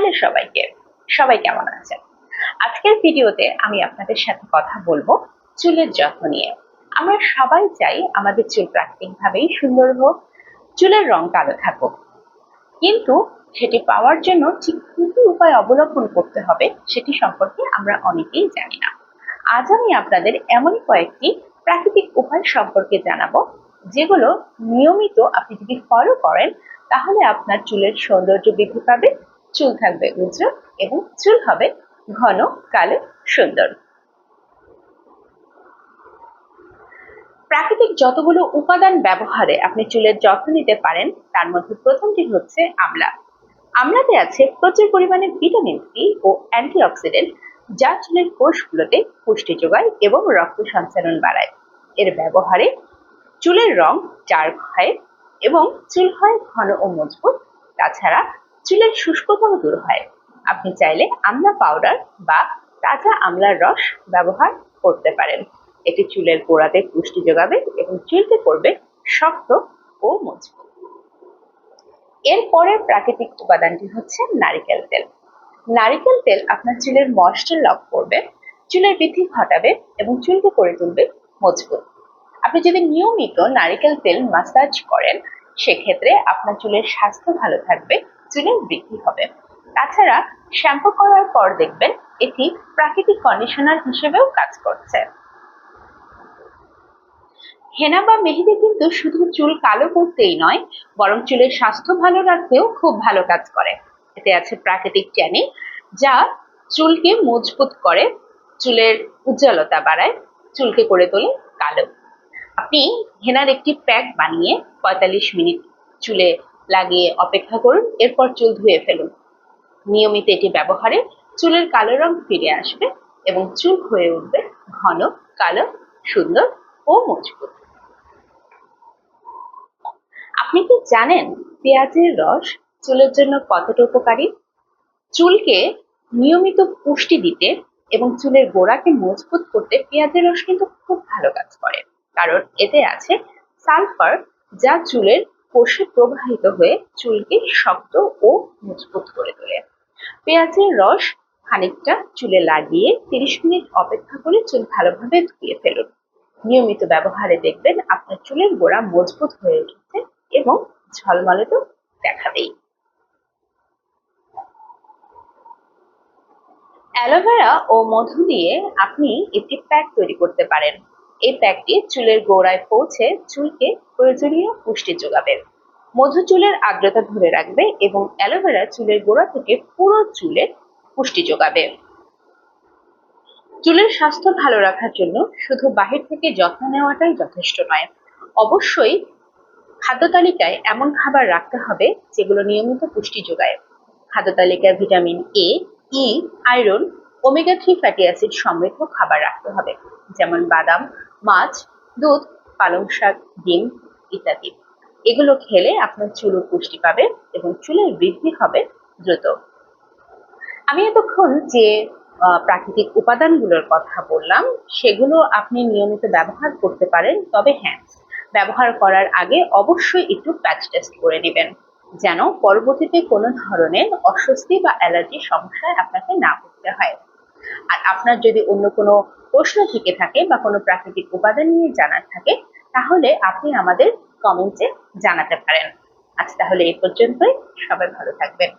Hello সবাইকে। সবাই কেমন আছেন? আজকের ভিডিওতে আমি আপনাদের সাথে কথা বলব চুলের যত্ন নিয়ে। আমরা সবাই চাই আমাদের চুল প্রাকৃতিকভাবেই সুন্দর হোক, চুলের রং কালো থাকুক। কিন্তু সেটি পাওয়ার জন্য ঠিক কি কি উপায় অবলম্বন করতে হবে সেটি সম্পর্কে আমরা অনেকেই জানি না। আজ আমি আপনাদের এমনই কয়েকটি প্রাকৃতিক উপায় সম্পর্কে জানাব, যেগুলো নিয়মিত আপনি যদি ফলো করেন, তাহলে আপনার চুলের সৌন্দর্য বৃদ্ধি পাবে চুল থাকবে উজ্জ্বল এবং চুল হবে ঘন, কালো, সুন্দর। প্রাকৃতিক যতগুলো উপাদান ব্যবহারে আপনি চুলের যত্ন নিতে পারেন, তার মধ্যে প্রথমটি হচ্ছে আমলা। আমলাতে আছে প্রচুর পরিমাণে ভিটামিন সি ও অ্যান্টিঅক্সিডেন্ট, যা চুলের কোষগুলোতে পুষ্টি যোগায় এবং রক্ত সঞ্চালন বাড়ায়। এর ব্যবহারে চুলের রং ডার্ক হয় এবং চুল হয় ঘন ও মজবুত। তাছাড়া চুলের শুষ্কতাও দূর হয়। আপনি চাইলে আমলা পাউডার বা তাজা আমলার রস ব্যবহার করতে পারেন। এটি চুলের গোড়াতে পুষ্টি যোগাবে এবং চুলকে করবে শক্ত ও মজবুত। এরপরের প্রাকৃতিক উপাদানটি হচ্ছে নারিকেল তেল। নারিকেল তেল আপনার চুলের ময়েশ্চার লক করবে, চুলের বৃদ্ধি ঘটাবে এবং চুলকে করে তুলবে মজবুত। আপনি যদি নিয়মিত নারিকেল তেল মাসাজ করেন, সেক্ষেত্রে আপনার চুলের স্বাস্থ্য ভালো থাকবে চুলের বৃদ্ধি হবে। তাছাড়া শ্যাম্পু করার পর দেখবেন এটি প্রাকৃতিক কন্ডিশনার হিসেবেও কাজ করছে। হেনা বা মেহেদি কিন্তু শুধু চুল কালো করতেই নয়, বরং চুলের স্বাস্থ্য ভালো রাখতেও খুব ভালো কাজ করে। এতে আছে প্রাকৃতিক ট্যানিন যা চুলকে মজবুত করে, চুলের উজ্জ্বলতা বাড়ায়, চুলকে করে তোলে কালো। আপনি হেনার একটি প্যাক বানিয়ে পঁয়তাল্লিশ মিনিট চুলে লাগিয়ে অপেক্ষা করুন, এরপর চুল ধুয়ে ফেলুন। নিয়মিত এটি ব্যবহারে চুলের কালো রং ফিরে আসবে এবং চুল হয়ে উঠবে ঘন, কালো, সুন্দর ও মজবুত। আপনি কি জানেন পেঁয়াজের রস চুলের জন্য কতটা উপকারী? চুলকে নিয়মিত পুষ্টি দিতে এবং চুলের গোড়াকে মজবুত করতে পেঁয়াজের রস কিন্তু খুব ভালো কাজ করে, কারণ এতে আছে সালফার, যা চুলের কোষে প্রবাহিত হয়ে চুলকে শক্ত ও মজবুত করে তোলে। পেঁয়াজের রস খানিকটা চুলে লাগিয়ে তিরিশ মিনিট অপেক্ষা করে চুল ভালোভাবে ধুয়ে ফেলুন। নিয়মিত ব্যবহারে দেখবেন আপনার চুলের গোড়া মজবুত হয়ে উঠেছে এবং ঝলমলে তো দেখাবেই অ্যালোভেরা ও মধু দিয়ে আপনি একটি প্যাক তৈরি করতে পারেন। এই প্যাকটি চুলের গোড়ায় পৌঁছে চুলকে প্রয়োজনীয় পুষ্টি যোগাবে। মধু চুলের আর্দ্রতা ধরে রাখবে এবং অ্যালোভেরা চুলের গোড়া থেকে পুরো চুলে পুষ্টি যোগাবে। চুলের স্বাস্থ্য ভালো রাখার জন্য শুধু বাহির থেকে যত্ন নেওয়াটাই যথেষ্ট নয়। অবশ্যই খাদ্য তালিকায় এমন খাবার রাখতে হবে যেগুলো নিয়মিত পুষ্টি যোগায়। খাদ্য তালিকায় vitamin A E iron omega three fatty acid সমৃদ্ধ খাবার রাখতে হবে, যেমন বাদাম মাছ, দুধ, পালং শাক, ডিম ইত্যাদি। এগুলো খেলে আপনার চুলও পুষ্টি পাবে এবং চুলের বৃদ্ধি হবে দ্রুত। আমি এতক্ষণ যে প্রাকৃতিক উপাদানগুলোর কথা বললাম, সেগুলো আপনি নিয়মিত ব্যবহার করতে পারেন, তবে হ্যাঁ ব্যবহার করার আগে অবশ্যই একটু প্যাচ টেস্ট করে নেবেন, যেন পরবর্তীতে কোনো ধরনের অস্বস্তি বা অ্যালার্জির সমস্যায় আপনাকে না পড়তে হয়। আর আপনার যদি অন্য কোনো প্রশ্ন থেকে থাকে বা কোনো প্রাকৃতিক উপাদান নিয়ে জানার থাকে, তাহলে আপনি আমাদের কমেন্টে জানাতে পারেন। আজ তাহলে এই পর্যন্তই। সবাই ভালো থাকবেন।